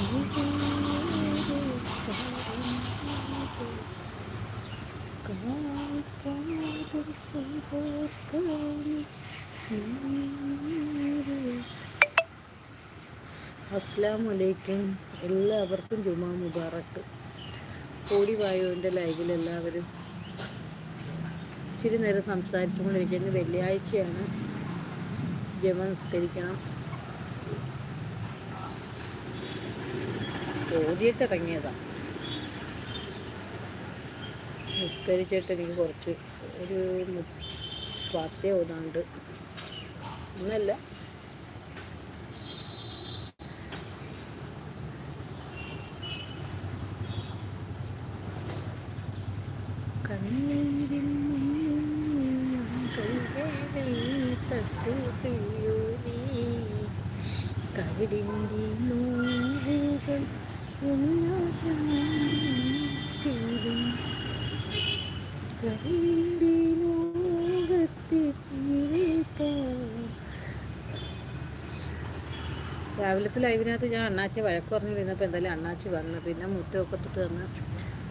അസ്സാം വലൈക്കും എല്ലാവർക്കും ജുമാ മുബാറക്ക്. കോടി വായുവിന്റെ ലൈവിൽ എല്ലാവരും ഇച്ചിരി നേരം സംസാരിച്ചുകൊണ്ടിരിക്കുന്നത് വെള്ളിയാഴ്ചയാണ്. ജമ നിസ്കരിക്കണം. ഓടിയിട്ട് ഇറങ്ങിയതാണ് നിസ്കരിച്ചിട്ട് എനിക്ക് കുറച്ച് ഒരു പത്തേ ഓതാണ്ട് ഒന്നല്ല. കണ്ണീരിൽ കവിടി ലോകത്തെ രാവിലത്തെ ലൈവിനകത്ത് ഞാൻ അണ്ണാച്ചി വഴക്ക് പറഞ്ഞു ഇരുന്നപ്പോൾ എന്തായാലും അണ്ണാച്ചി വന്നു പിന്നെ മുറ്റമൊക്കെ തൊട്ട് തന്ന്.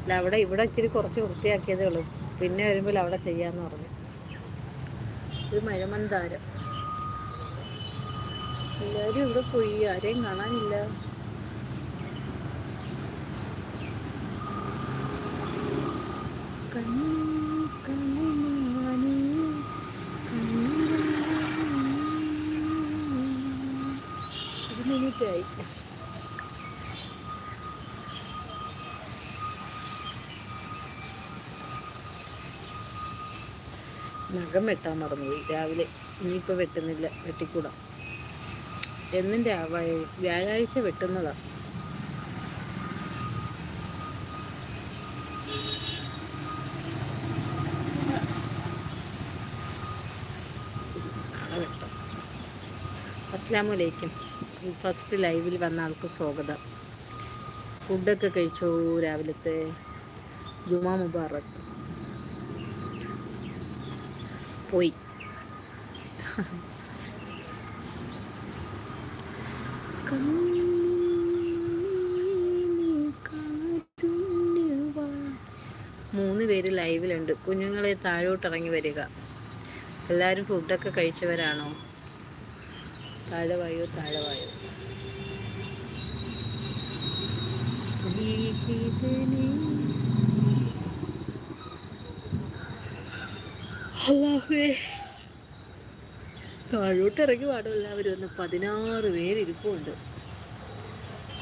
അല്ല അവിടെ ഇവിടെ ഇച്ചിരി കുറച്ച് വൃത്തിയാക്കിയതേ ഉള്ളൂ. പിന്നെ വരുമ്പോൾ അവിടെ ചെയ്യാമെന്ന് പറഞ്ഞു. ഒരു മഴമന്താരം എല്ലാവരും ഇവിടെ പോയി. ആരെയും കാണാനില്ല കണ്ണു കണ്ണുമാനേ, കണ്ണുമാനേ. ഒരു മിനിറ്റ് ആയി നഖം വെട്ടാൻ മറന്നുപോയി. രാവിലെ ഇനിയിപ്പോൾ വെട്ടുന്നില്ല. വെട്ടിക്കൂടാം. എന്നും വ്യാഴാഴ്ച വെട്ടുന്നതാണ് അസ്സാമലൈക്കും ഫസ്റ്റ് ലൈവിൽ വന്ന ആൾക്ക് സ്വാഗതം. ഫുഡൊക്കെ കഴിച്ചോ രാവിലത്തെ? ജുമാ മുബാറക്. പോയി. മൂന്ന് പേര് ലൈവിലുണ്ട്. കുഞ്ഞുങ്ങളെ താഴോട്ട് ഇറങ്ങി വരിക. എല്ലാവരും ഫുഡൊക്കെ കഴിച്ചവരാണോ? താഴെ വായോ താഴെ വായോ താഴോട്ട് ഇറങ്ങി പാടും എല്ലാവരും ഒന്ന് പതിനാറ് പേര് ഇരിപ്പുണ്ട്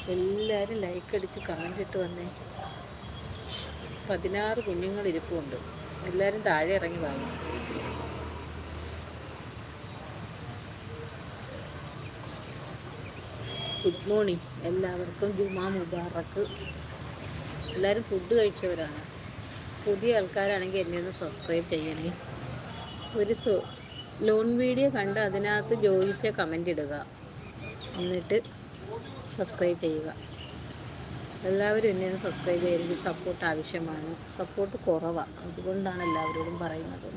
എല്ലാവരും ലൈക്ക് അടിച്ച് കമന്റ് ഇട്ട് വന്നേ. പതിനാറ് കുഞ്ഞുങ്ങൾ ഇരിപ്പുണ്ട് എല്ലാവരും താഴെ ഇറങ്ങി വാങ്ങി. ഗുഡ് മോർണിംഗ് എല്ലാവർക്കും ജുമാ മുബാറക്ക്. എല്ലാവരും ഫുഡ് കഴിച്ചവരാണ്. പുതിയ ആൾക്കാരാണെങ്കിൽ എന്നെ ഒന്ന് സബ്സ്ക്രൈബ് ചെയ്യണേ. ഒരു ലോൺ വീഡിയോ കണ്ട് അതിനകത്ത് ജോയിച്ച കമന്റ് ഇടുക. എന്നിട്ട് സബ്സ്ക്രൈബ് ചെയ്യുക. എല്ലാവരും എന്നെ സബ്സ്ക്രൈബ് ചെയ്ത് സപ്പോർട്ട് ആവശ്യമാണ്. സപ്പോർട്ട് കുറവാണ് അതുകൊണ്ടാണ് എല്ലാവരോടും പറയുന്നത്.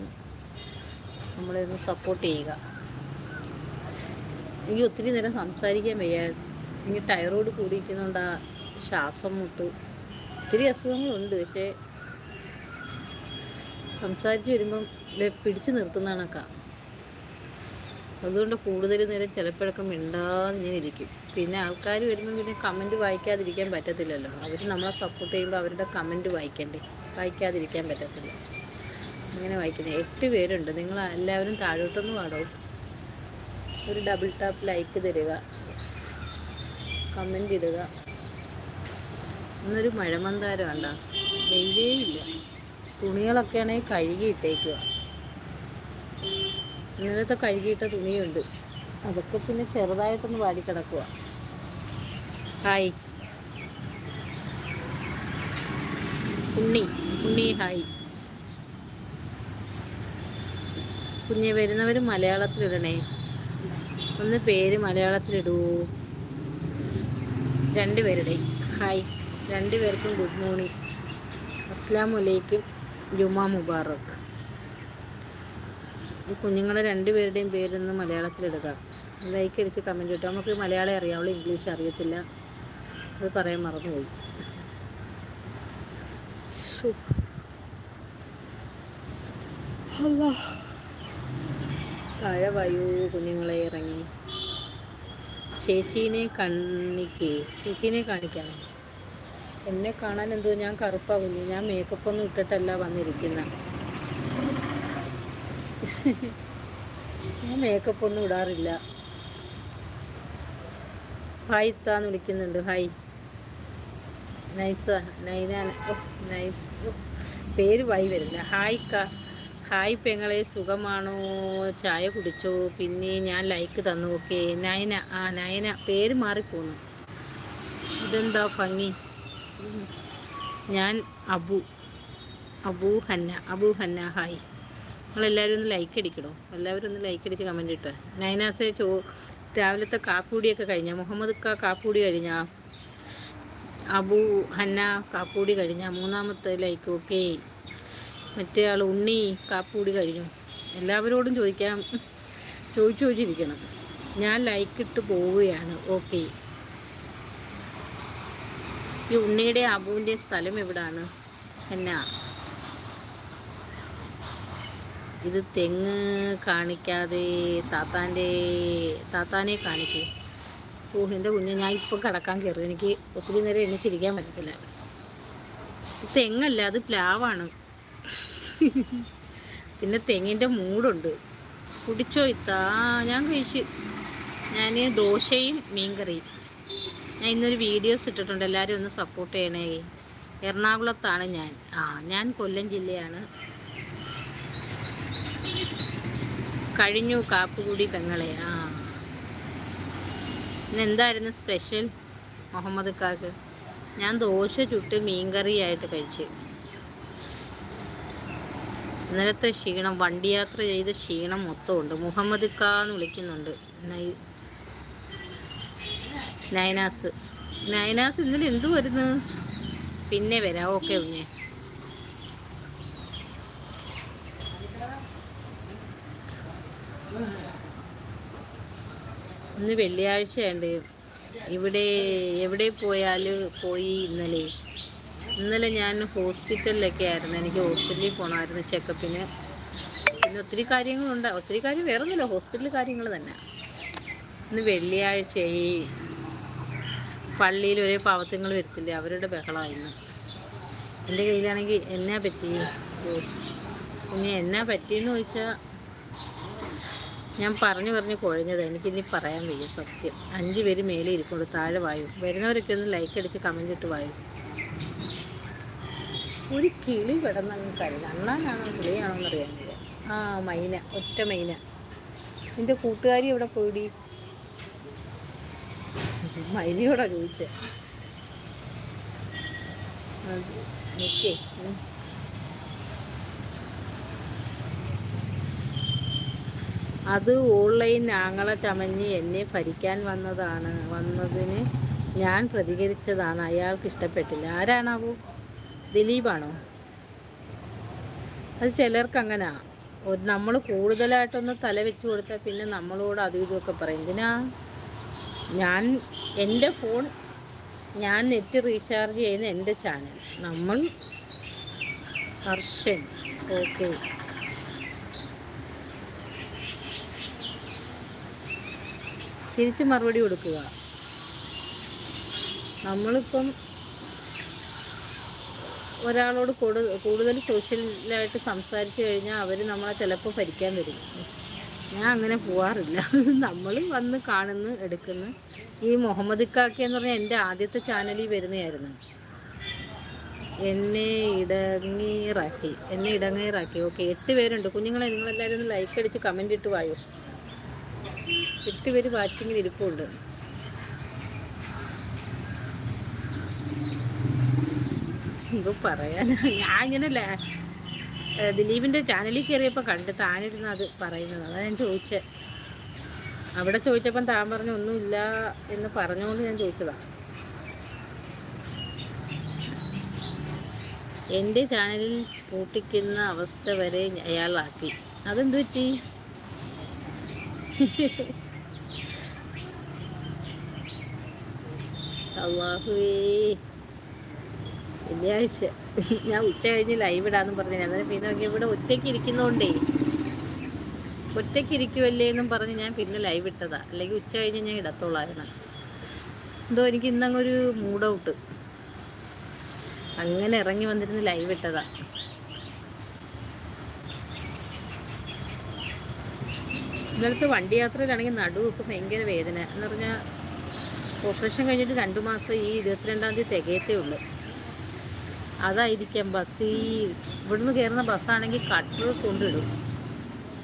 നമ്മളെ ഒന്ന് സപ്പോർട്ട് ചെയ്യുക. എനിക്ക് ഒത്തിരി നേരം സംസാരിക്കാൻ വയ്യ എനിക്ക് ടൈറോയ്ഡ് കൂടിയിരിക്കുന്നുണ്ട് ആ ശ്വാസം മുട്ട്. ഒത്തിരി അസുഖങ്ങളുണ്ട് പക്ഷേ സംസാരിച്ച് വരുമ്പം പിടിച്ചു നിർത്തുന്നതാണൊക്കെ. അതുകൊണ്ട് കൂടുതൽ നേരം ചിലപ്പോഴൊക്കെ മിണ്ടാതെ ഇങ്ങനെ ഇരിക്കും പിന്നെ ആൾക്കാർ വരുമ്പോൾ പിന്നെ കമന്റ് വായിക്കാതിരിക്കാൻ പറ്റത്തില്ലല്ലോ. അവർ നമ്മളെ സപ്പോർട്ട് ചെയ്യുമ്പോൾ അവരുടെ കമന്റ് വായിക്കണ്ടേ? വായിക്കാതിരിക്കാൻ പറ്റത്തില്ല. അങ്ങനെ വായിക്കുന്നത് എട്ട് പേരുണ്ട്. നിങ്ങൾ എല്ലാവരും താഴോട്ടൊന്ന് പാടോ. ഒരു ഡബിൾ ടാപ്പ് ലൈക്ക് തരിക. കമന്റ് ഇടുക. ഇന്നൊരു മഴമന്താരം കണ്ട. വെയിലേ ഇല്ല. തുണികളൊക്കെ ആണെങ്കിൽ കഴുകിയിട്ടേക്കുക ഇന്നലത്തെ കഴുകിയിട്ട തുണിയുണ്ട്. അതൊക്കെ പിന്നെ ചെറുതായിട്ടൊന്ന് വാടി വാടിക്കിടക്കുക ഹായ്. ഉണ്ണി. ഉണ്ണി ഹായ്. കുഞ്ഞെ വരുന്നവർ മലയാളത്തിലിടണേ. ഒന്ന് പേര് മലയാളത്തിലിടൂ. രണ്ടുപേരുടെ ഹായ് രണ്ടുപേർക്കും ഗുഡ് മോർണിംഗ് അസ്സാം വലൈക്കും ജുമാ മുബാറക്. ഈ കുഞ്ഞുങ്ങളെ രണ്ടുപേരുടെയും പേരൊന്ന് മലയാളത്തിലെടുക്കാം ലൈക്ക് അടിച്ച് കമന്റ് ഇട്ടു. നമുക്ക് മലയാളം അറിയാവുള്ളൂ ഇംഗ്ലീഷ് അറിയത്തില്ല. അത് പറയാൻ മറന്നുപോയി. താഴെ വായു കുഞ്ഞുങ്ങളെ ഇറങ്ങി. ചേച്ചീനെ കാണിക്കേ ചേച്ചീനെ കാണിക്കാനോ എന്നെ കാണാൻ എന്തോ ഞാൻ കറുപ്പാ ഞാൻ മേക്കപ്പ് ഒന്നും ഇട്ടിട്ടല്ല വന്നിരിക്കുന്ന. ഞാൻ മേക്കപ്പ് ഒന്നും ഇടാറില്ല. ഹായ് ഇത്താന്ന് വിളിക്കുന്നുണ്ട്. Hi nice Naina. നൈസ് പേര് വായി വരില്ല ഹായ് ക ഹായ് പെങ്ങളെ സുഖമാണോ? ചായ കുടിച്ചോ? പിന്നെ ഞാൻ ലൈക്ക് തന്നു ഓക്കെ നയന ആ നയന പേര് മാറിപ്പോന്നു. ഇതെന്താ ഭംഗി? ഞാൻ അബു അബു ഹന്ന അബു ഹന്ന ഹായ് നിങ്ങളെല്ലാവരും ഒന്ന് ലൈക്ക് അടിക്കണോ എല്ലാവരും ഒന്ന് ലൈക്ക് അടിച്ച് കമന്റ് ഇട്ടോ. നയനാസെ ചോ രാവിലത്തെ കാപ്പൂടിയൊക്കെ കഴിഞ്ഞാൽ മുഹമ്മദ് ക കാപ്പൂടി കഴിഞ്ഞാ? അബു ഹന്ന കാപ്പൂടി കഴിഞ്ഞ? മൂന്നാമത്തെ ലൈക്ക് ഓക്കെ മറ്റേ ആൾ ഉണ്ണി കാപ്പൂടി കഴിഞ്ഞു. എല്ലാവരോടും ചോദിക്കാം. ചോദിച്ചു ചോദിച്ചിരിക്കണം. ഞാൻ ലൈക്ക് ഇട്ട് പോവുകയാണ്. ഓക്കെ ഈ ഉണ്ണിയുടെ അബുവിന്റെ സ്ഥലം എവിടാണ്? എന്നാ? ഇത് തെങ്ങ് കാണിക്കാതെ താത്താന്റെ താത്താനെ കാണിക്കേ. ഓ എന്റെ കുഞ്ഞ് ഞാൻ ഇപ്പം കിടക്കാൻ കയറി എനിക്ക് ഒത്തിരി നേരം എണ്ണിച്ചിരിക്കാൻ പറ്റത്തില്ല. തെങ്ങല്ല അത് പ്ലാവാണ്. പിന്നെ തെങ്ങിന്റെ മൂടുണ്ട്. കുടിച്ചോ ഇത്താ? ഞാൻ കഴിച്ച്. ഞാൻ ദോശയും മീൻകറിയും. ഞാൻ ഇന്നൊരു വീഡിയോസ് ഇട്ടിട്ടുണ്ട്. എല്ലാവരും ഒന്ന് സപ്പോർട്ട് ചെയ്യണേ. എറണാകുളത്താണ് ഞാൻ. ആ ഞാൻ കൊല്ലം ജില്ലയാണ്. കഴിഞ്ഞു കാപ്പുകൂടി പെങ്ങളെ. ആ. ഇന്ന് എന്തായിരുന്നു സ്പെഷ്യൽ മുഹമ്മദ് കാക്ക്. ഞാൻ ദോശ ചുട്ട് മീൻകറിയായിട്ട് കഴിച്ച്. ഇന്നലത്തെ ക്ഷീണം വണ്ടി യാത്ര ചെയ്ത ക്ഷീണം മൊത്തമുണ്ട്. മുഹമ്മദ് ഖാന്ന് വിളിക്കുന്നുണ്ട്. നൈനാസ്. നയനാസ് ഇന്നലെ എന്തു വരുന്നു പിന്നെ വരാ. ഓക്കെ ഉണ്ണേ ഇന്ന് വെള്ളിയാഴ്ചയുണ്ട് ഇവിടെ എവിടെ പോയാൽ പോയി ഇന്നലെ? ഇന്നലെ ഞാൻ ഹോസ്പിറ്റലിലൊക്കെ ആയിരുന്നു. എനിക്ക് ഹോസ്പിറ്റലിൽ പോകണമായിരുന്നു ചെക്കപ്പിന്. പിന്നെ ഒത്തിരി കാര്യങ്ങളുണ്ട്. ഒത്തിരി കാര്യം വേറെ ഒന്നുമില്ല ഹോസ്പിറ്റൽ കാര്യങ്ങൾ തന്നെ. ഇന്ന് വെള്ളിയാഴ്ച ഈ പള്ളിയിൽ ഒരേ പാവത്തങ്ങൾ വരത്തില്ലേ? അവരുടെ ബഹളമായിരുന്നു എന്റെ കയ്യിലാണെങ്കിൽ എന്നാ പറ്റി? പിന്നെ എന്നാ പറ്റിയെന്ന് ചോദിച്ചാൽ ഞാൻ പറഞ്ഞു പറഞ്ഞ് കുഴഞ്ഞത്. എനിക്കിനി പറയാൻ വയ്യ സത്യം. അഞ്ച് പേര് മേലെ ഇരിക്കുള്ളൂ താഴെ വായു. വരുന്നവരൊക്കെ ഒന്ന് ലൈക്ക് അടിച്ച് കമന്റ് ഇട്ട് വായു. ഒരു കിളി കിടന്നങ്ങ് കഴിഞ്ഞ അണ്ണാനാണോ കിളിയാണോ എന്നറിയാൻ ആ മൈന ഒറ്റ മൈന. നിന്റെ കൂട്ടുകാരി എവിടെ പോയിടി? മൈനയോടാ ചോദിച്ചേ. അത് ഓൺലൈൻ ആങ്ങളെ ചമഞ്ഞ് എന്നെ ഭരിക്കാൻ വന്നതാണ് വന്നതിന് ഞാൻ പ്രതികരിച്ചതാണ്. അയാൾക്ക് ഇഷ്ടപ്പെട്ടില്ല. ആരാണാവോ? ദിലീപാണോ? അത് ചിലർക്ക് അങ്ങനെ നമ്മൾ കൂടുതലായിട്ടൊന്ന് തല വെച്ച് കൊടുത്താൽ പിന്നെ നമ്മളോട് അതും ഇതുമൊക്കെ പറയും. എന്തിനാ? ഞാൻ എന്റെ ഫോൺ ഞാൻ നെറ്റ് റീചാർജ് ചെയ്യുന്ന എന്റെ ചാനൽ. നമ്മൾ ഹർഷൻ. ഓക്കെ. തിരിച്ച് മറുപടി കൊടുക്കുക. നമ്മളിപ്പം ഒരാളോട് കൂടുതൽ സോഷ്യലായിട്ട് സംസാരിച്ചു കഴിഞ്ഞാൽ അവർ നമ്മളെ ചിലപ്പോൾ ഭരിക്കാൻ വരും. ഞാൻ അങ്ങനെ പോവാറില്ല. നമ്മൾ വന്ന് കാണുന്നു എടുക്കുന്നു. ഈ മുഹമ്മദ് ഇക്കാക്കി എന്ന് പറഞ്ഞാൽ എന്റെ ആദ്യത്തെ ചാനലിൽ വരുന്നതായിരുന്നു എന്നെ ഇടങ്ങീറാക്കി എന്നെ ഇടങ്ങീറാക്കി ഓക്കെ എട്ട് പേരുണ്ട്. കുഞ്ഞുങ്ങളെ നിങ്ങളെല്ലാവരും ഒന്ന് ലൈക്ക് അടിച്ച് കമന്റ് ഇട്ട് വായോ? എട്ട് പേര് വാച്ചിങ്ങിൽ ഇരിപ്പുണ്ട്. എന്തോ പറയാനാ. ഞാൻ ഇങ്ങനെ ദിലീപിന്റെ ദിലീപിന്റെ ചാനലിൽ കയറിയപ്പോൾ കണ്ട് താനിരുന്ന് അത് പറയുന്നത്. അതാണ് ഞാൻ ചോദിച്ചത് അവിടെ ചോദിച്ചപ്പം താൻ പറഞ്ഞു ഒന്നുമില്ല എന്ന് പറഞ്ഞുകൊണ്ട് ഞാൻ ചോദിച്ചതാണ് എന്റെ ചാനലിൽ പൂട്ടിക്കുന്ന അവസ്ഥ വരെ അയാളാക്കി. അതെന്ത് പറ്റി? അള്ളാഹുവേ. വെള്ളിയാഴ്ച ഞാൻ ഉച്ച കഴിഞ്ഞ് ലൈവ് ഇടാന്ന് പറഞ്ഞു അന്നേരം പിന്നെ നോക്കി ഇവിടെ ഒറ്റയ്ക്ക് ഇരിക്കുന്നോണ്ടേ. ഒറ്റയ്ക്ക് ഇരിക്കുമല്ലേ എന്നും പറഞ്ഞ് ഞാൻ പിന്നെ ലൈവ് ഇട്ടതാ. അല്ലെങ്കിൽ ഉച്ച കഴിഞ്ഞ് ഞാൻ ഇടത്തുള്ളായിരുന്നു എന്തോ എനിക്ക് ഇന്നങ്ങൊരു മൂഡ് ഔട്ട് അങ്ങനെ ഇറങ്ങി വന്നിരുന്ന് ലൈവ് ഇട്ടതാ. ഇന്നലത്തെ വണ്ടി യാത്രയിലാണെങ്കിൽ നടുവ് ഇപ്പം ഭയങ്കര വേദന. എന്ന് പറഞ്ഞാൽ ഓപ്പറേഷൻ കഴിഞ്ഞിട്ട് രണ്ട് മാസം ഈ ഇരുപത്തിരണ്ടാം തീയതി തികയത്തേ ഉള്ളൂ. അതായിരിക്കാം ബസ് ഈ ഇവിടുന്ന് കയറുന്ന ബസ്സാണെങ്കിൽ കട്ടർ കൊണ്ടിടും.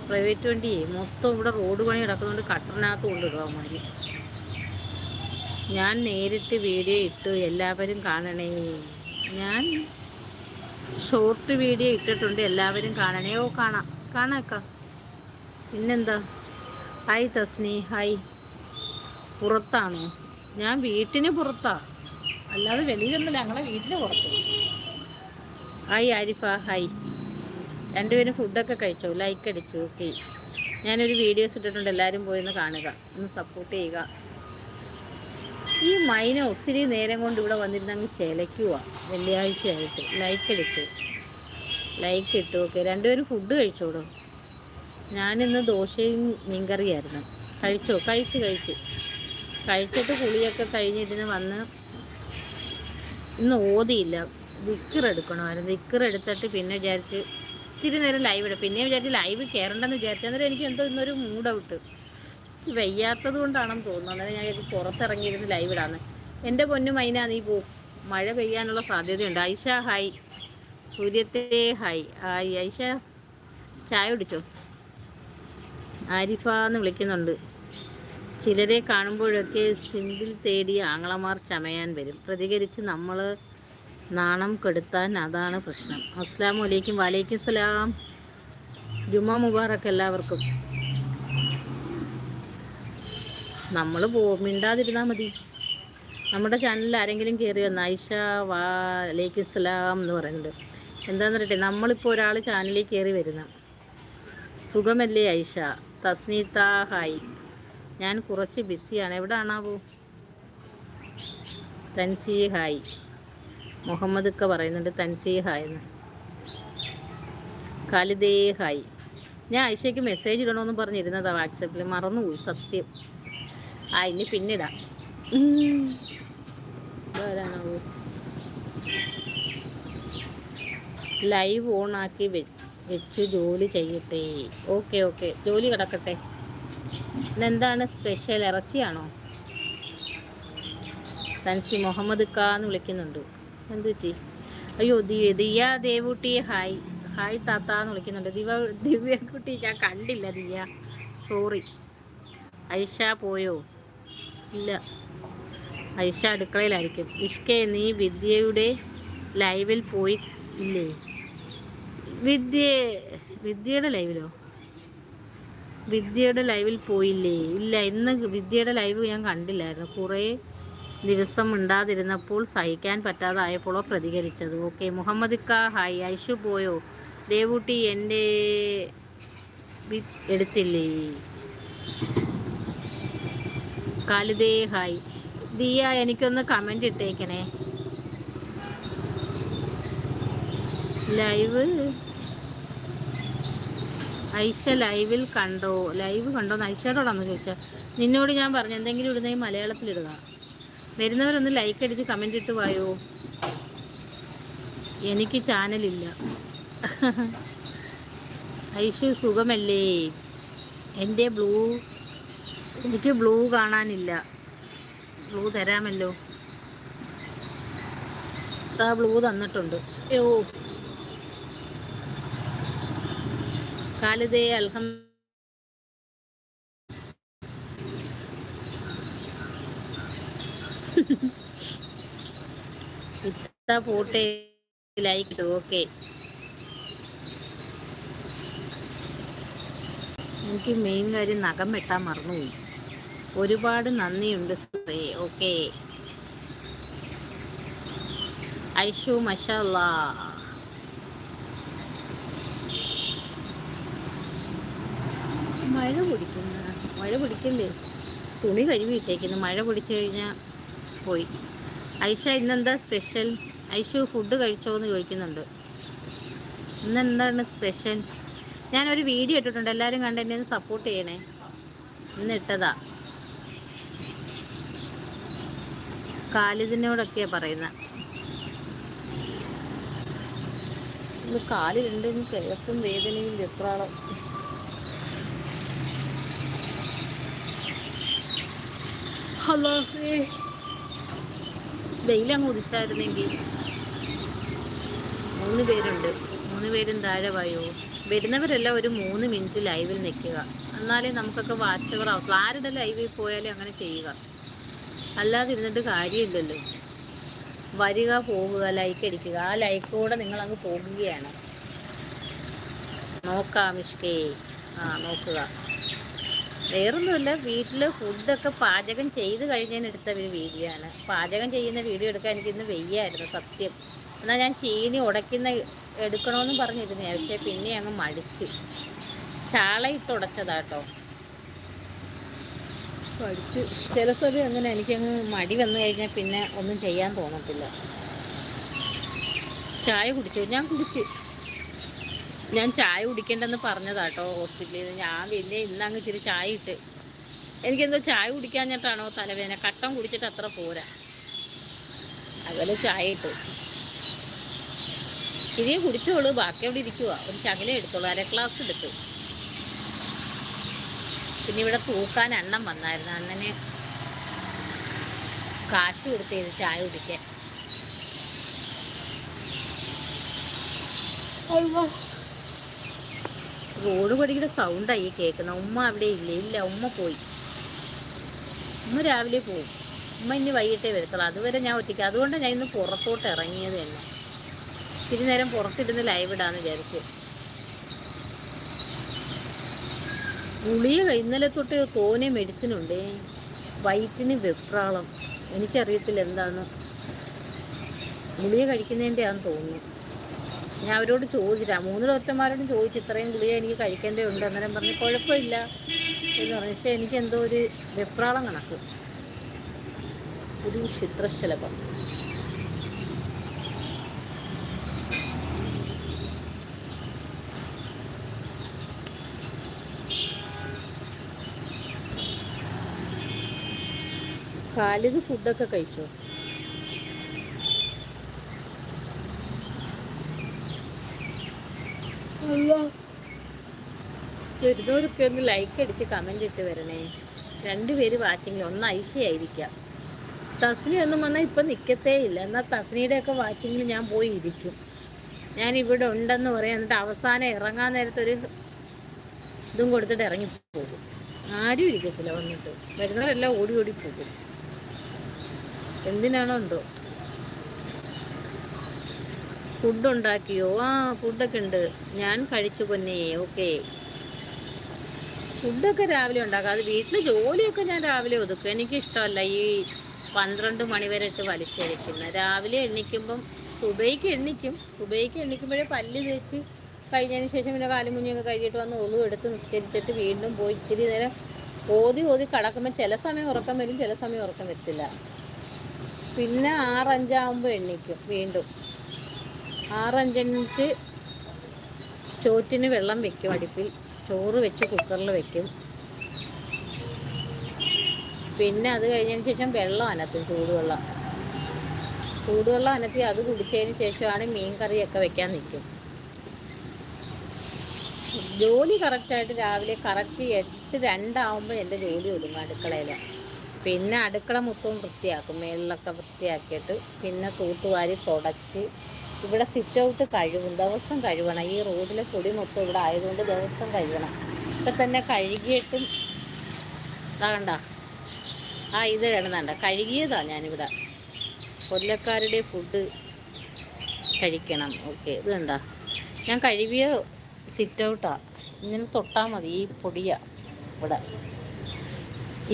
പ്രൈവറ്റ് വണ്ടിയെ. മൊത്തം ഇവിടെ റോഡ് പണി കിടക്കുന്നതുകൊണ്ട് കട്ടറിനകത്ത് കൊണ്ടിടും അവന്മാർ ഞാൻ നേരിട്ട് വീഡിയോ ഇട്ടു. എല്ലാവരും കാണണേ. ഞാൻ ഷോർട്ട് വീഡിയോ ഇട്ടിട്ടുണ്ട്. എല്ലാവരും കാണണേ. ഓ കാണാം. കാണാക്ക പിന്നെന്താ? ഹായ് തസ്നി ഹായ് പുറത്താണോ? ഞാൻ വീട്ടിന് പുറത്താ. അല്ലാതെ വെളിയിലൊന്നുമില്ല. ഞങ്ങളെ വീട്ടിന് പുറത്ത്. Hi Arifa hi. രണ്ടുപേരും ഫുഡൊക്കെ കഴിച്ചോ? ലൈക്ക് അടിച്ചു ഓക്കെ ഞാനൊരു വീഡിയോസ് ഇട്ടിട്ടുണ്ട് എല്ലാവരും പോയി ഒന്ന് കാണുക ഒന്ന് സപ്പോർട്ട് ചെയ്യുക. ഈ മൈന ഒത്തിരി നേരം കൊണ്ട് ഇവിടെ വന്നിരുന്ന് അങ്ങ് ചിലയ്ക്കുക വെള്ളിയാഴ്ചയായിട്ട്. ലൈക്ക് അടിച്ചു. ലൈക്ക് ഇട്ടു ഓക്കെ രണ്ടുപേരും ഫുഡ് കഴിച്ചോടോ? ഞാനിന്ന് ദോശയും മീൻകറിയായിരുന്നു. കഴിച്ചോ? കഴിച്ച് കഴിച്ച്. കഴിച്ചിട്ട് കുളിയൊക്കെ കഴിഞ്ഞ് ഇതിന് വന്ന് ഇന്ന് ഓതിയില്ല. ദിക്കർ എടുക്കണമായിരുന്നു. ദിക്കർ എടുത്തിട്ട് പിന്നെ വിചാരിച്ച് ഇത്തിരി നേരം ലൈവ് ഇടും. പിന്നെ വിചാരിച്ച് ലൈവ് കയറണ്ടെന്ന് വിചാരിച്ചു അന്നേരം എനിക്ക് എന്തോ ഇന്നൊരു മൂഡ് ഔട്ട് വയ്യാത്തത് കൊണ്ടാണെന്ന് തോന്നുന്നു. അന്നേരം ഞാൻ പുറത്തിറങ്ങിയിരുന്ന് ലൈവ് ഇടാന്ന്. എന്റെ പൊന്നു മൈന നീ പോ. മഴ പെയ്യാനുള്ള സാധ്യതയുണ്ട്. ഐഷ ഹായ് സൂര്യത്തെ ഹായ് ഹായ് ഐഷ. ചായ കുടിച്ചോ? ആരിഫ എന്ന് വിളിക്കുന്നുണ്ട്. ചിലരെ കാണുമ്പോഴൊക്കെ സിമ്പിൾ തേടി ആങ്ങളമാർ ചമയാൻ വരും. പ്രതികരിച്ച് നമ്മൾ നാണം കെടുത്താൻ അതാണ് പ്രശ്നം. അസ്സാം വലൈക്കും വലൈക്കും സലാം. ജുമാ മുബാറക്ക് എല്ലാവർക്കും. നമ്മൾ മിണ്ടാതിരുന്നാൽ മതി. നമ്മുടെ ചാനലിൽ ആരെങ്കിലും കയറി വന്ന ഐഷ വാലേക്ക് സലാം എന്ന് പറയുന്നുണ്ട്. എന്താണെന്ന് പറയട്ടെ നമ്മളിപ്പോൾ ഒരാൾ ചാനലിൽ കയറി വരുന്ന. സുഖമല്ലേ ഐഷ? തസ്നീത്ത ഹായ് ഞാൻ കുറച്ച് ബിസിയാണ് എവിടെ ആണാവൂ തൻസി ഹായ് മുഹമ്മദ് ഒക്കെ പറയുന്നുണ്ട് തൻസീഹായെന്ന്. ഹായ് എന്ന് ഖാലിദേ ഹായ് ഞാൻ ഐഷയ്ക്ക് മെസ്സേജ് ഇടണമെന്ന് പറഞ്ഞിരുന്നതാ വാട്സപ്പിൽ മറന്നുപോയി സത്യം. ആ ഇനി പിന്നിടാം. ലൈവ് ഓൺ ആക്കി വെച്ച് ജോലി ചെയ്യട്ടെ. Okay okay. ജോലി കിടക്കട്ടെ. എന്താണ് സ്പെഷ്യൽ ഇറച്ചിയാണോ? തൻസി മുഹമ്മദ് ഖാ എന്ന് വിളിക്കുന്നുണ്ട്. എന്ത് അയ്യോ ദിയ ദേവൂട്ടി ഹായ്. ഹായ് താത്ത എന്ന് വിളിക്കുന്നുണ്ട്. ദിവ ദിവ്യക്കുട്ടി ഞാൻ കണ്ടില്ല ദിയ. സോറി. ഐഷ പോയോ? ഇല്ല. ഐഷ അടുക്കളയിലായിരിക്കും. ഇഷ്കെ നീ വിദ്യയുടെ ലൈവിൽ പോയി ഇല്ലേ? വിദ്യ വിദ്യയുടെ ലൈവിലോ? വിദ്യയുടെ ലൈവിൽ പോയില്ലേ? ഇല്ല ഇന്ന് വിദ്യയുടെ ലൈവ് ഞാൻ കണ്ടില്ലായിരുന്നു. കുറേ ദിവസം ഉണ്ടാതിരുന്നപ്പോൾ സഹിക്കാൻ പറ്റാതായപ്പോഴോ പ്രതികരിച്ചത്. ഓക്കെ മുഹമ്മദ് ഖാ ഹായ് ഐഷു പോയോ? ദേവൂട്ടി എന്റെ എടുത്തില്ലേ? കാലിദേ ഹായ്. ദിയ എനിക്കൊന്ന് കമന്റ് ഇട്ടേക്കണേ. ലൈവ്. ഐഷ ലൈവിൽ കണ്ടോ? ലൈവ് കണ്ടോ എന്ന് ഐഷയോടാണെന്ന് ചോദിച്ചാൽ നിന്നോട് ഞാൻ പറഞ്ഞു എന്തെങ്കിലും ഇടുന്നെങ്കിൽ മലയാളത്തിലിടുക. വരുന്നവരൊന്ന് ലൈക്ക് അടിച്ച് കമന്റ് ഇട്ട് വായോ? എനിക്ക് ചാനലില്ല ഐഷു സുഖമല്ലേ? എന്റെ ബ്ലൂ എനിക്ക് ബ്ലൂ കാണാനില്ല. ബ്ലൂ തരാമല്ലോ. ആ ബ്ലൂ തന്നിട്ടുണ്ട്. ഓ കാലിതേ അൽഹം പോട്ടെ ലൈക്ക് എനിക്ക് മെയിൻ കാര്യം നഖം വെട്ടാൻ മറന്നുപോയി ഒരുപാട് നന്ദിയുണ്ട് സ്ത്രീ ഓക്കെ. ഐഷു മഷാല്ല മഴ പിടിക്കുന്ന മഴ പിടിക്കല്ലേ? തുണി കഴുകിയിട്ടേക്കുന്നു മഴ പിടിച്ചു കഴിഞ്ഞാൽ പോയി. ഐഷ ഇന്നെന്താ സ്പെഷ്യൽ? ഐഷു ഫുഡ് കഴിച്ചോ എന്ന് ചോദിക്കുന്നുണ്ട്. ഇന്ന് എന്താണ് സ്പെഷ്യൽ? ഞാനൊരു വീഡിയോ ഇട്ടിട്ടുണ്ട്. എല്ലാവരും കണ്ട് എന്നെ ഒന്ന് സപ്പോർട്ട് ചെയ്യണേ. ഇന്ന് ഇട്ടതാ. കാലിതിനോടൊക്കെയാ പറയുന്ന. ഇത് കാലിലുണ്ട് കിഴക്കും വേദനയും വെപ്രാളം. ഹലോ വെയിലങ്ങ് ഉദിച്ചായിരുന്നെങ്കിൽ മൂന്ന് പേരുണ്ട്. മൂന്ന് പേരും താഴെ വായോ? വരുന്നവരെല്ലാം ഒരു മൂന്ന് മിനിറ്റ് ലൈവിൽ നിൽക്കുക. എന്നാലേ നമുക്കൊക്കെ വാച്ച് അവർ ആരുടെ ലൈവിൽ പോയാലും അങ്ങനെ ചെയ്യുക. അല്ലാതെ ഇരുന്നിട്ട് കാര്യമില്ലല്ലോ. വരിക പോകുക ലൈക്ക് അടിക്കുക. ആ ലൈക്കോടെ നിങ്ങൾ അങ്ങ് പോകുകയാണ്. നോക്കാം മിഷ്കേ. ആ നോക്കുക. വേറൊന്നുമില്ല വീട്ടിൽ ഫുഡൊക്കെ പാചകം ചെയ്ത് കഴിഞ്ഞതിന് എടുത്ത ഒരു വീഡിയോ ആണ്. പാചകം ചെയ്യുന്ന വീഡിയോ എടുക്കാൻ എനിക്ക് ഇന്ന് വെയ്യായിരുന്നു സത്യം. എന്നാൽ ഞാൻ ചീനി ഉടയ്ക്കുന്ന എടുക്കണമെന്ന് പറഞ്ഞിരുന്നേ പക്ഷേ പിന്നെ അങ്ങ് മടിച്ച്. ചാളയിട്ട് ഉടച്ചതാട്ടോ പഠിച്ച് ചില സമയം അങ്ങനെ എനിക്കങ്ങ് മടി വന്നു കഴിഞ്ഞാൽ പിന്നെ ഒന്നും ചെയ്യാൻ തോന്നത്തില്ല. ചായ കുടിച്ചു? ഞാൻ കുടിച്ച്. ഞാൻ ചായ കുടിക്കേണ്ടെന്ന് പറഞ്ഞതാട്ടോ ഹോസ്പിറ്റലിൽ നിന്ന്. ഞാൻ പിന്നെ ഇന്നങ്ങ് ഇച്ചിരി ചായ ഇട്ട്. എനിക്കെന്തോ ചായ കുടിക്കാഞ്ഞിട്ടാണോ തലവേദന. കട്ടൻ കുടിച്ചിട്ട് അത്ര പോരാ. അതുപോലെ ചായ ഇട്ടു. ഇച്ചിരിയെ കുടിച്ചോളൂ. ബാക്കി അവിടെ ഇരിക്കുക ഒരു ശകലം എടുത്തോളൂ. അര ഗ്ലാസ് എടുത്തു. പിന്നെ ഇവിടെ തൂക്കാൻ എണ്ണം വന്നായിരുന്നു. അണ്ണന് കാശ് കൊടുത്തേത് ചായ കുടിക്കാൻ. റോഡ് പടിയുടെ സൗണ്ടായി കേൾക്കുന്നത് ഉമ്മ അവിടെ ഇല്ല? ഇല്ല ഉമ്മ പോയി. ഉമ്മ രാവിലെ പോകും ഉമ്മ ഇനി വൈകിട്ടേ വരത്തുള്ളൂ. അതുവരെ ഞാൻ ഒറ്റയ്ക്ക്. അതുകൊണ്ട് ഞാൻ ഇന്ന് പുറത്തോട്ട് ഇറങ്ങിയത് തന്നെ. ഇത്തിരി നേരം പുറത്തിടുന്ന ലൈവ് ഇടാന്ന് വിചാരിച്ചു. ഗുളിക ഇന്നലെ തൊട്ട് തോനെ മെഡിസിൻ ഉണ്ട്. വയറ്റിന് വെപ്രാളം. എനിക്കറിയത്തില്ല എന്താണ് ഗുളിക കഴിക്കുന്നതിന്റെ ആണെന്ന് തോന്നുന്നു. ഞാൻ അവരോട് ചോദിച്ചില്ല മൂന്ന് ഡോക്ടർമാരോടും ചോദിച്ചു ഇത്രയും ഗുളിക എനിക്ക് കഴിക്കേണ്ടതുണ്ട്. അന്നേരം പറഞ്ഞു കുഴപ്പമില്ല. എന്ന് പറഞ്ഞു. പക്ഷേ എനിക്ക് എന്തോ ഒരു വെപ്രാളം കണക്ക്. ഒരു ചിത്രശലഭം. കാലിത് ഫുഡൊക്കെ കഴിച്ചോ? വരുന്നവരൊക്കെ ഒന്ന് ലൈക്ക് അടിച്ച് കമന്റ് ഇട്ട് വരണേ. രണ്ടുപേര് വാച്ചിങ്ങിൽ ഒന്ന് ഐശയായിരിക്കാം തസ്നി ഒന്നും വന്നാൽ ഇപ്പം നിൽക്കത്തേ ഇല്ല. എന്നാൽ തസ്നിയുടെയൊക്കെ വാച്ചിങ്ങിൽ ഞാൻ പോയി ഇരിക്കും. ഞാൻ ഇവിടെ ഉണ്ടെന്ന് പറയാം എന്നിട്ട് അവസാനം ഇറങ്ങാൻ നേരത്തൊരു ഇതും കൊടുത്തിട്ട് ഇറങ്ങി പോകും ആരും ഇരിക്കത്തില്ല വന്നിട്ട്. വരുന്നവരെല്ലാം ഓടി ഓടി പോകും. എന്തിനാണോ എന്തോ. ഫുഡ് ഉണ്ടാക്കിയോ ആ ഫുഡൊക്കെ ഉണ്ട്. ഞാൻ കഴിച്ചു പൊന്നേ. ഓക്കെ. ഫുഡൊക്കെ രാവിലെ ഉണ്ടാക്കാം. അത് വീട്ടിലെ ജോലിയൊക്കെ ഞാൻ രാവിലെ ഒതുക്കും. എനിക്കിഷ്ടമല്ല ഈ പന്ത്രണ്ട് മണി വരെ ഇട്ട് വലിച്ചഴിക്കുന്നത് രാവിലെ എണ്ണിക്കുമ്പം സുബൈക്ക് എണ്ണിക്കും. സുബൈക്ക് എണ്ണിക്കുമ്പോഴേ പല്ല് തേച്ച് കഴിഞ്ഞതിന് ശേഷം പിന്നെ കാലും മുഞ്ഞൊക്കെ കഴിഞ്ഞിട്ട് വന്ന് ഒളു എടുത്ത് നിസ്കരിച്ചിട്ട് വീണ്ടും പോയി ഇത്തിരി നേരം ഓതി ഓതി കടക്കുമ്പോൾ ചില സമയം ഉറക്കം വരും ചില സമയം ഉറക്കം വരത്തില്ല. പിന്നെ ആറഞ്ചാകുമ്പോൾ എണ്ണിക്കും വീണ്ടും. ആറഞ്ചഞ്ച് ചോറ്റിന് വെള്ളം വെക്കും അടുപ്പിൽ. ചോറ് വെച്ച് കുക്കറിൽ വെക്കും. പിന്നെ അത് കഴിഞ്ഞതിന് ശേഷം വെള്ളം അനത്തും ചൂടുവെള്ളം. ചൂടുവെള്ളം അനത്തി അത് കുടിച്ചതിന് ശേഷമാണ് മീൻ കറിയൊക്കെ വെക്കാൻ നിൽക്കും. ജോലി കറക്റ്റായിട്ട് രാവിലെ കറക്റ്റ് എട്ട് രണ്ടാവുമ്പോൾ എന്റെ ജോലി ഒടുങ്ങും അടുക്കളയിൽ. പിന്നെ അടുക്കള മൊത്തവും വൃത്തിയാക്കും. മേളിലൊക്കെ വൃത്തിയാക്കിയിട്ട് പിന്നെ തൂത്തുവാരി തുടച്ച് ഇവിടെ സിറ്റ് ഔട്ട് കഴുകും ദിവസം കഴുകണം ഈ റോഡിലെ പൊടി മൊത്തം ഇവിടെ ആയതുകൊണ്ട് ദിവസം കഴുകണം ഇപ്പം തന്നെ കഴുകിയിട്ടും ഇതാകണ്ട ആ ഇത് കിടന്നണ്ട കഴുകിയതാ ഞാനിവിടെ. കൊല്ലക്കാരുടെ ഫുഡ് കഴിക്കണം. ഓക്കെ ഇത് കണ്ട. ഞാൻ കഴുകിയ സിറ്റ് ഔട്ടാ ഇങ്ങനെ തൊട്ടാൽ മതി ഈ പൊടിയാ ഇവിടെ.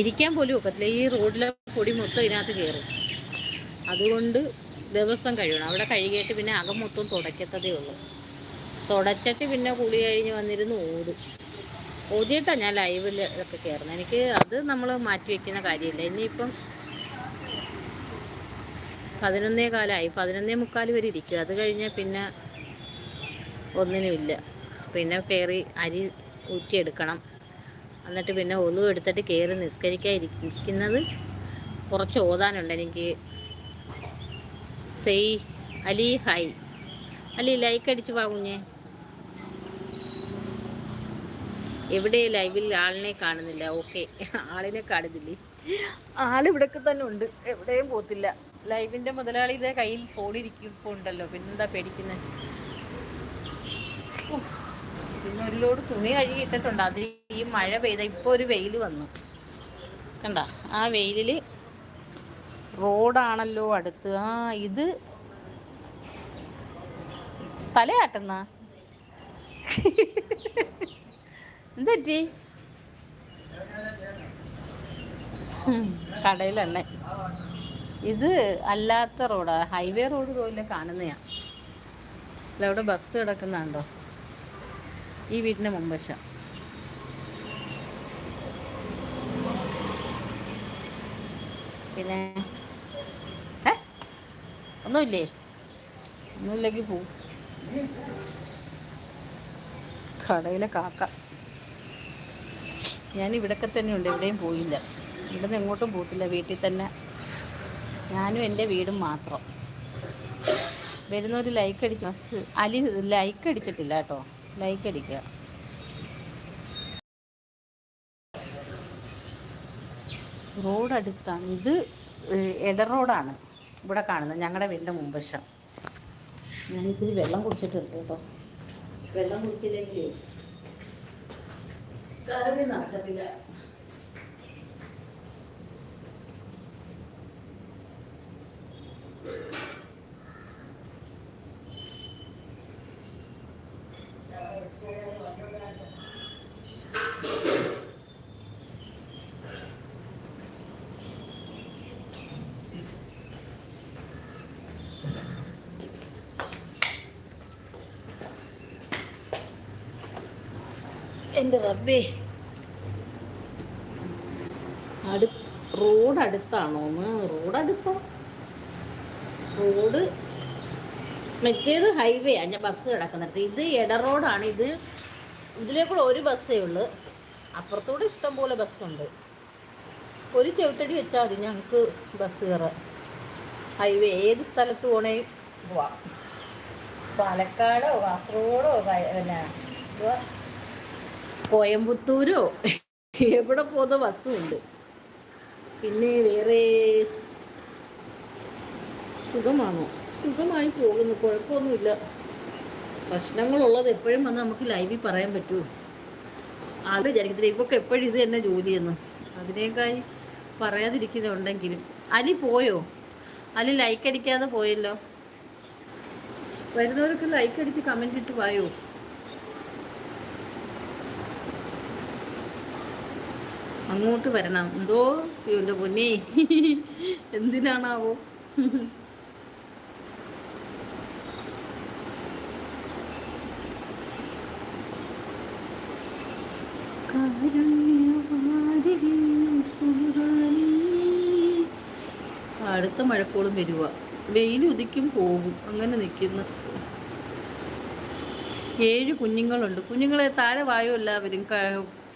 ഇരിക്കാൻ പോലും ഒക്കത്തില്ല. ഈ റോഡിലെ പൊടി മൊത്തം ഇതിനകത്ത് കയറും അതുകൊണ്ട് ദിവസം കഴിയണം. അവിടെ കഴുകിയിട്ട് പിന്നെ അകം മൊത്തം തുടയ്ക്കത്തതേ ഉള്ളൂ. തുടച്ചിട്ട് പിന്നെ കുളി കഴിഞ്ഞ് വന്നിരുന്ന് ഓടും ഓതിയിട്ടാണ് ഞാൻ ലൈവിൽ ഒക്കെ കയറുന്നത് എനിക്ക് അത് നമ്മൾ മാറ്റി വയ്ക്കുന്ന കാര്യമില്ല. ഇനിയിപ്പം പതിനൊന്നേ കാലമായി പതിനൊന്നേ മുക്കാൽ വരെ ഇരിക്കുക. അത് കഴിഞ്ഞാൽ പിന്നെ ഒന്നിനുമില്ല പിന്നെ കയറി അരി ഊറ്റിയെടുക്കണം. എന്നിട്ട് പിന്നെ ഒന്നും എടുത്തിട്ട് കയറി നിസ്കരിക്കാൻ ഇരിക്കുന്നത് കുറച്ച് ഓതാനുണ്ട് എനിക്ക്. സെയ് അലി ഹായ് അലി ലൈക്ക് അടിച്ച് വാങ്ങുഞ്ഞേ എവിടെ ലൈവിൽ ആളിനെ കാണുന്നില്ല? ഓക്കെ. ആളിനെ കാണുന്നില്ലേ? ആളിവിടൊക്കെ തന്നെ ഉണ്ട്. എവിടെയും പോത്തില്ല ലൈവിന്റെ മുതലാളിയുടെ കയ്യിൽ ഫോണിരിക്കുണ്ടല്ലോ പിന്നെന്താ പേടിക്കുന്നത് പിന്നെ ഒരു ലോഡ് തുണി കഴുകിയിട്ടിട്ടുണ്ട് അത് ഈ മഴ പെയ്ത ഇപ്പോൾ ഒരു വെയിൽ വന്നു. കണ്ട? ആ വെയിലിൽ റോഡാണല്ലോ അടുത്ത്. ആ ഇത് തലയാട്ടുന്ന? എന്തെറ്റി കടയിലെണ്ണ ഇത് അല്ലാത്ത റോഡാ. ഹൈവേ റോഡ് പോലെ കാണുന്നയാ. അവിടെ ബസ് കിടക്കുന്നുണ്ടോ? ഈ വീടിന് മുമ്പശം പിന്നെ ഒന്നുമില്ലേ? ഒന്നുമില്ലെങ്കിൽ പോവും. കടയിലെ കാക്ക. ഞാൻ ഇവിടൊക്കെ തന്നെ ഉണ്ട് എവിടെയും പോയില്ല. ഇവിടെ നിന്ന് എങ്ങോട്ടും പോകത്തില്ല വീട്ടിൽ തന്നെ. ഞാനും എന്റെ വീടും മാത്രം. വരുന്നവർ ലൈക്ക് അടിച്ച് അലി ലൈക്ക് അടിച്ചിട്ടില്ല കേട്ടോ. ലൈക്ക് അടിക്കുക. റോഡടുത്താണ്. ഇത് എട റോഡാണ്. ഇവിടെ കാണുന്നത് ഞങ്ങളുടെ വീടിന്റെ മുമ്പശം ഞാൻ ഇത്തിരി വെള്ളം കുടിച്ചിട്ടുണ്ട് കേട്ടോ. വെള്ളം കുടിച്ചില്ലെങ്കിൽ നടക്കത്തില്ല. എന്റെ റബ്ബേ. അടു റോഡ് അടുത്താണോന്ന് റോഡ് അടുത്തോ? റോഡ് മറ്റേത് ഹൈവേ ആ ഞാൻ ബസ് കിടക്കുന്നിടത്ത്. ഇത് ഇട റോഡാണ്. ഇത് ഇതിലേക്കുള്ള ഒരു ബസ്സേ ഉള്ളു. പോലെ ബസ്സുണ്ട്. ഒരു ചവിട്ടടി വെച്ചാൽ മതി. ഞങ്ങൾക്ക് ബസ് കയറാം ഹൈവേ ഏത് സ്ഥലത്ത് പോണേ പോവാം. പാലക്കാടോ കാസർഗോഡോ പിന്നെ കോയമ്പത്തൂരോ? എവിടെ പോകുന്ന ബസ്സുണ്ട്. പിന്നെ വേറെ സുഖമാണോ? സുഖമായി പോകുന്നു. കുഴപ്പമൊന്നുമില്ല. പ്രശ്നങ്ങളുള്ളത് എപ്പോഴും വന്ന് നമുക്ക് ലൈവിൽ പറയാൻ പറ്റുമോ ആൾ വിചാരിക്കത്തില്ല ഇപ്പൊക്കെ എപ്പോഴും ഇത് തന്നെ ജോലിയെന്ന്. അതിനേക്കായി പറയാതിരിക്കുന്നുണ്ടെങ്കിലും. അലി പോയോ? അലി ലൈക്ക് അടിക്കാതെ പോയല്ലോ. വരുന്നവർക്ക് ലൈക്ക് അടിച്ച് കമന്റ് ഇട്ട് വായോ? അങ്ങോട്ട് വരണം. എന്തോ എന്റെ പൊന്നെ. എന്തിനാണാവോ? അടുത്ത മഴക്കോളും വരുക വെയിൽ ഉദിക്കും പോകും. അങ്ങനെ നിൽക്കുന്നു. ഏഴ് കുഞ്ഞുങ്ങളുണ്ട്. കുഞ്ഞുങ്ങളെ താഴെ വായോ എല്ലാവരും?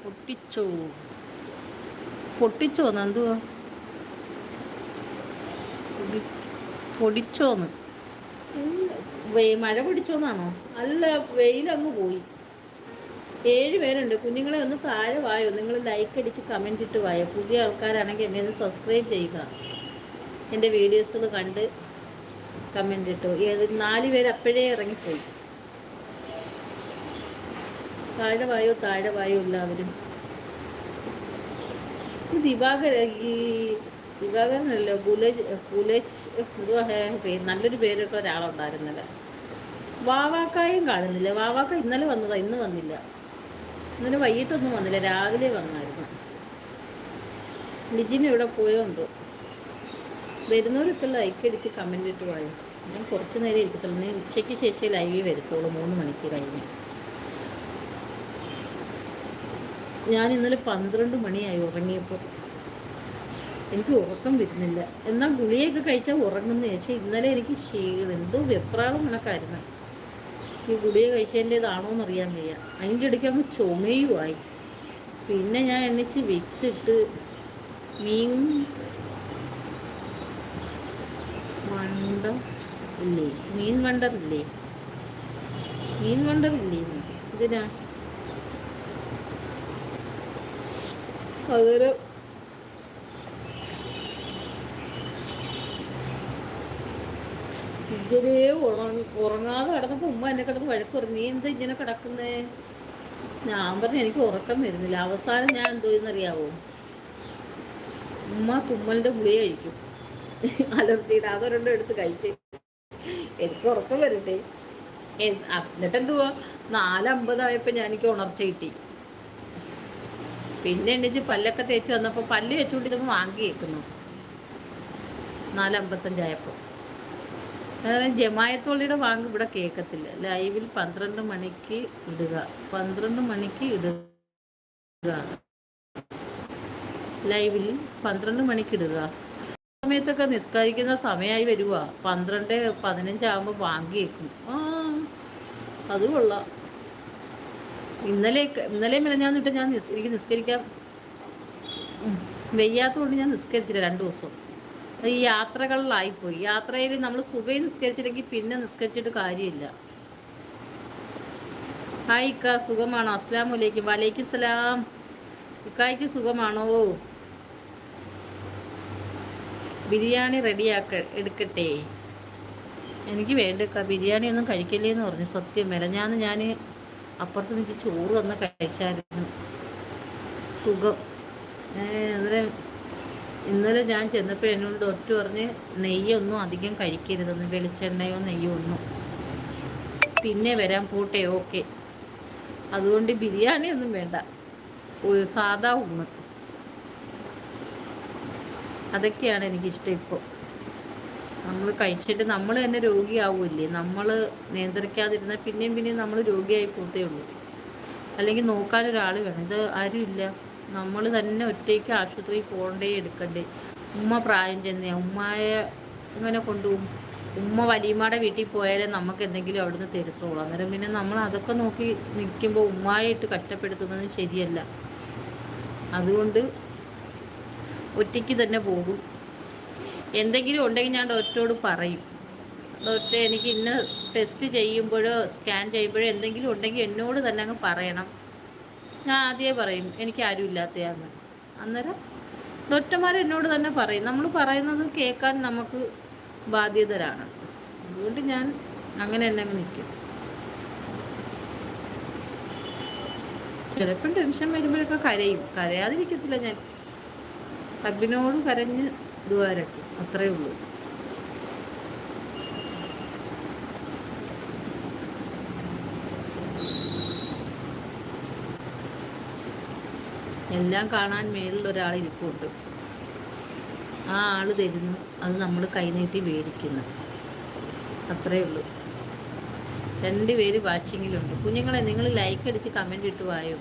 പൊട്ടിച്ചോ. പൊട്ടിച്ചോന്ന് എന്തുവാ? പൊടിച്ചോന്ന്. മഴ പൊടിച്ചോന്നാണോ? അല്ല വെയിലങ്ങ് പോയി. ഏഴ് പേരുണ്ട്. കുഞ്ഞുങ്ങളെ ഒന്ന് താഴെ വായോ? നിങ്ങൾ ലൈക്ക് അടിച്ച് കമന്റ് ഇട്ട് വായോ? പുതിയ ആൾക്കാരാണെങ്കിൽ എന്നെ ഒന്ന് സബ്സ്ക്രൈബ് ചെയ്യുക. എന്റെ വീഡിയോസുകൾ കണ്ട് കമന്റ് ഇട്ടു. നാല് പേര് അപ്പോഴേ ഇറങ്ങിപ്പോയി. താഴെ വായോ? താഴെ വായോ എല്ലാവരും? ദിവാകര ഈ ദിവാകരനല്ലോ പുലജ് പുലജ് എന്തോ പേര് നല്ലൊരു പേരൊക്കെ ഒരാളുണ്ടായിരുന്നല്ലോ? വാവാക്കായും കാണുന്നില്ല. വാവാക്ക ഇന്നലെ വന്നതാ ഇന്ന് വന്നില്ല. ഇന്നലെ വൈകിട്ടൊന്നും വന്നില്ല രാവിലെ വന്നായിരുന്നു. ലിജിൻ ഇവിടെ പോയോ എന്തോ? വരുന്നവരൊക്കെ ലൈക്ക് അടിച്ച് കമന്റ് ഇട്ട് പോയോ ഞാൻ കുറച്ച് നേരം ഇരിക്കത്തുള്ളൂ. നീ ഉച്ചയ്ക്ക് ശേഷം ലൈവിൽ വരത്തുള്ളൂ. മൂന്ന് മണിക്ക് കഴിഞ്ഞ്. ഞാൻ ഇന്നലെ പന്ത്രണ്ട് മണിയായി ഉറങ്ങിയപ്പോൾ. എനിക്ക് ഉറക്കം വരുന്നില്ല. എന്നാൽ ഗുളിയൊക്കെ കഴിച്ചാൽ ഉറങ്ങുന്ന. പക്ഷേ ഇന്നലെ എനിക്ക് ക്ഷീണം എന്തോ വെപ്രാളം കണക്കായിരുന്നു. ഈ ഗുളിക കഴിച്ചതിന്റെതാണോ എന്നറിയാൻ വയ്യ. അതിന്റെ ഇടയ്ക്ക് അങ്ങ് ചുമയുമായി. പിന്നെ ഞാൻ എണ്ണിച്ച് വിക്സ് ഇട്ട് മീൻ വണ്ടം ഇല്ലേ? മീൻ വണ്ടർ ഇല്ലേ? മീൻ വണ്ടർ ഇല്ലേ? ഇതിനാ അതൊരു ഇങ്ങനെ ഉറങ്ങ ഉറങ്ങാതെ കിടന്നപ്പോൾ ഉമ്മ എന്നെ കിടന്ന് വഴക്ക് പറഞ്ഞു നീ എന്താ ഇങ്ങനെ കിടക്കുന്നേ? ഞാൻ പറഞ്ഞു എനിക്ക് ഉറക്കം വരുന്നില്ല. അവസാനം ഞാൻ എന്തോ എന്നറിയാവോ ഉമ്മ തുമ്മലിന്റെ ഗുളിക കഴിക്കും. അലർജിയുടെ അതൊരെണ്ണം എടുത്ത് കഴിച്ച്. എനിക്ക് ഉറക്കം വരണ്ടേ എന്നിട്ടെന്തുവാ? നാലമ്പതായപ്പോ ഞാൻ എനിക്ക് ഉണർച്ച കിട്ടി. പിന്നെ എണ്ണിച്ച് പല്ലൊക്കെ തേച്ച് വന്നപ്പോൾ പല്ല് വെച്ചുകൊണ്ടിരുന്നപ്പോൾ വാങ്ങി കേൾക്കുന്നു നാലമ്പത്തഞ്ചായപ്പോൾ അതായത് ജമായത്തോളിയുടെ വാങ്ങ് ഇവിടെ കേൾക്കത്തില്ല ലൈവിൽ പന്ത്രണ്ട് മണിക്ക് ഇടുക. പന്ത്രണ്ട് മണിക്ക് ഇടുക. ലൈവിൽ പന്ത്രണ്ട് മണിക്ക് ഇടുക. സമയത്തൊക്കെ നിസ്കരിക്കുന്ന സമയമായി വരുക പന്ത്രണ്ട് പതിനഞ്ചാകുമ്പോൾ വാങ്ങി കേൾക്കും ആ അത് കൊള്ളാം. ഇന്നലെ ഇന്നലെ മിനഞ്ഞാന്നിട്ട് ഞാൻ എനിക്ക് നിസ്കരിക്കാൻ വെയ്യാത്തതുകൊണ്ട് ഞാൻ നിസ്കരിച്ചില്ല രണ്ട് ദിവസം. ഈ യാത്രകളിലായിപ്പോയി. യാത്രയിൽ നമ്മൾ സുബൈ നിസ്കരിച്ചില്ലെങ്കിൽ പിന്നെ നിസ്കരിച്ചിട്ട് കാര്യമില്ല. ഹായ് ഇക്ക സുഖമാണോ? അസ്ലാം വലൈക്കും വലൈക്കും സലാം. ഇക്കായ്ക്ക് സുഖമാണോ? ബിരിയാണി റെഡിയാക്ക എടുക്കട്ടെ? എനിക്ക് വേണ്ട ബിരിയാണി ഒന്നും കഴിക്കല്ലേ എന്ന് പറഞ്ഞു. സത്യം. മെലഞ്ഞാന്ന് ഞാൻ അപ്പുറത്ത് നിന്ന് ചോറ് വന്ന് കഴിച്ചായിരുന്നു. സുഖം. അന്നേരം ഇന്നലെ ഞാൻ ചെന്നപ്പോൾ എന്നോട് ഒറ്റ പറഞ്ഞ് നെയ്യൊന്നും അധികം കഴിക്കരുതെന്ന് വെളിച്ചെണ്ണയോ നെയ്യോ ഒന്നും. പിന്നെ വരാൻ പോട്ടെ ഓക്കെ. അതുകൊണ്ട് ബിരിയാണി ഒന്നും വേണ്ട. സാധാ ഊണ്. അതൊക്കെയാണ് എനിക്കിഷ്ടം ഇപ്പോൾ നമ്മൾ കഴിച്ചിട്ട് നമ്മൾ തന്നെ രോഗിയാവുമല്ലേ നമ്മൾ നിയന്ത്രിക്കാതിരുന്നാൽ പിന്നെയും പിന്നെയും നമ്മൾ രോഗിയായി പോത്തേ ഉള്ളൂ. അല്ലെങ്കിൽ നോക്കാൻ ഒരാൾ വേണം. ഇത് ആരുമില്ല നമ്മൾ തന്നെ ഒറ്റയ്ക്ക് ആശുപത്രിയിൽ പോകണ്ടേ എടുക്കണ്ടേ. ഉമ്മ പ്രായം ചെന്നേ. ഉമ്മയെ ഇങ്ങനെ കൊണ്ടുപോകും? ഉമ്മ വലിയമ്മയുടെ വീട്ടിൽ പോയാലേ നമുക്ക് എന്തെങ്കിലും അവിടുന്ന് തരുത്തോളൂ അന്നേരം പിന്നെ നമ്മൾ അതൊക്കെ നോക്കി നിൽക്കുമ്പോൾ ഉമ്മായിട്ട് കഷ്ടപ്പെടുത്തുന്നത് ശരിയല്ല. അതുകൊണ്ട് ഒറ്റയ്ക്ക് തന്നെ പോകും. എന്തെങ്കിലും ഉണ്ടെങ്കിൽ ഞാൻ ഡോക്ടറോട് പറയും. ഡോക്ടറെ എനിക്ക് ഇന്ന് ടെസ്റ്റ് ചെയ്യുമ്പോഴോ സ്കാൻ ചെയ്യുമ്പോഴോ എന്തെങ്കിലും ഉണ്ടെങ്കിൽ എന്നോട് തന്നെ അങ്ങ് പറയണം. ഞാൻ ആദ്യമേ പറയും എനിക്ക് ആരും ഇല്ലാത്തയാന്ന്. അന്നേരം ഡോക്ടർമാർ എന്നോട് തന്നെ പറയും. നമ്മൾ പറയുന്നത് കേൾക്കാൻ നമുക്ക് ബാധ്യതരാണ്. അതുകൊണ്ട് ഞാൻ അങ്ങനെ തന്നെ അങ്ങ് നിൽക്കും. ചിലപ്പം ടെൻഷൻ വരുമ്പോഴൊക്കെ കരയും. കരയാതിരിക്കത്തില്ല ഞാൻ. റബ്ബിനോട് കരഞ്ഞ് ദ്വാരക്കും അത്രയേ ഉള്ളൂ. എല്ലാം കാണാൻ മേളിൽ ഒരാൾ ഇരിപ്പുണ്ട്. ആ ആൾ തരുന്നു. അത് നമ്മൾ കൈനീട്ടി മേടിക്കുന്നു. അത്രയേ ഉള്ളൂ. രണ്ടുപേര് വാച്ചിങ്ങിലുണ്ട്. കുഞ്ഞുങ്ങളെ നിങ്ങൾ ലൈക്ക് അടിച്ച് കമന്റ് ഇട്ട് വായോ?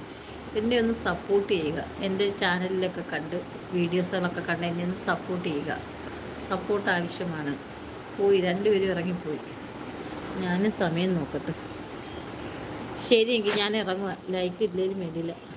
എന്നെ ഒന്ന് സപ്പോർട്ട് ചെയ്യുക. എന്റെ ചാനലിലൊക്കെ കണ്ട് വീഡിയോസുകളൊക്കെ കണ്ട് എന്നെ ഒന്ന് സപ്പോർട്ട് ചെയ്യുക. സപ്പോർട്ട് ആവശ്യമാണ്. പോയി രണ്ടുപേരും ഇറങ്ങിപ്പോയി. ഞാനും സമയം നോക്കട്ടെ. ശരി എങ്കിൽ ഞാൻ ഇറങ്ങുക ലൈക്ക് ഇല്ലെങ്കിലും വേണ്ടിയില്ല